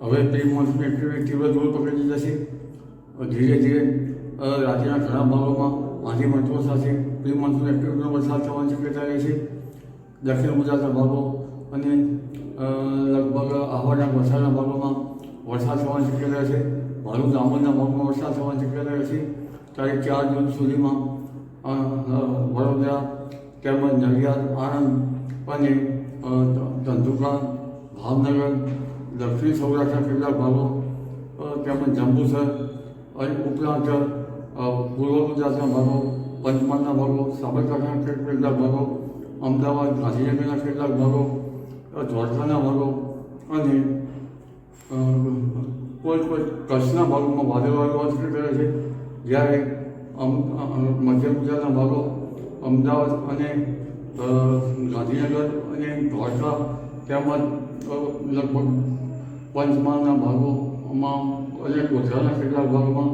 હવે pre activity તીવ્ર જોર પકડી જશે ધીરે ધીરે રાજ્યના ઘણા ભાગોમાં આંધી મંત્રો સાથે પ્રી મોન્સૂન એક્ટિવિટીનો વરસાદ થવાની શક્યતા રહે છે. દક્ષિણ ગુજરાતના ભાગો અને લગભગ આહવાના વલસાડના ભાગોમાં વરસાદ થવાની શક્યતા છે. ભરૂચ દામોદના ભાગમાં વરસાદ થવાની શક્યતા રહે છે. તારીખ ચાર જૂન સુધીમાં વડોદરા તેમજ નડિયાદ, આણંદ અને ધંધુકા, ભાવનગર દક્ષિણ સૌરાષ્ટ્રના કેટલાક ભાગો તેમજ જંબુસર અને ઉપરાંત પૂર્વ ગુજરાતના ભાગો, પંચમહાલના ભાગો, સાબરકાંઠાના કેટલાક ભાગો, અમદાવાદ, ગાંધીનગરના કેટલાક ભાગો દ્વારકાના ભાગો અને કોઈ કોઈ કચ્છના ભાગોમાં વાદળવાળો અસર કરે છે. જ્યારે મધ્ય ગુજરાતના ભાગો, અમદાવાદ અને ગાંધીનગર અને દ્વારકા તેમજ લગભગ પંચમહાલના ભાગોમાં અને ગોધરાના કેટલાક ભાગોમાં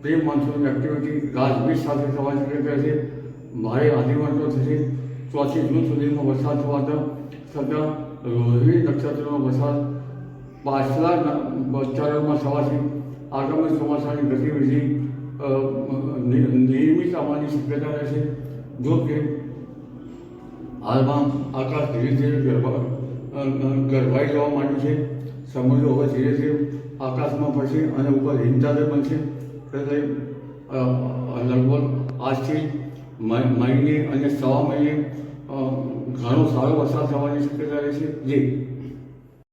પ્રી મોન્સૂન એક્ટિવિટી ગાજવીજ સાથે થવાની શક્યતા છે ભારે આંધીવંતો થશે ચોથી જૂન સુધીમાં વરસાદ થવાતા છતાં રોહિણી નક્ષત્રનો વરસાદ પાછલા ન- ચરણમાં થવાથી આગામી ચોમાસાની ગતિવિધિ અ, નિ- નિયમિત આવવાની શક્યતા રહેશે જો કે હાલમાં આકાશ ધીરે ધીરે ગરબા ગરબાઈ જવા માંડ્યું છે. સમુદ્ર હવે ધીરે ધીરે આકાશમાં પડશે અને ઉપર હિમચાદર બનશે. એટલે લગભગ આજથી મહિને અને સવા મહિને ઘણો સારો વરસાદ થવાની શક્યતા રહેશે. જે.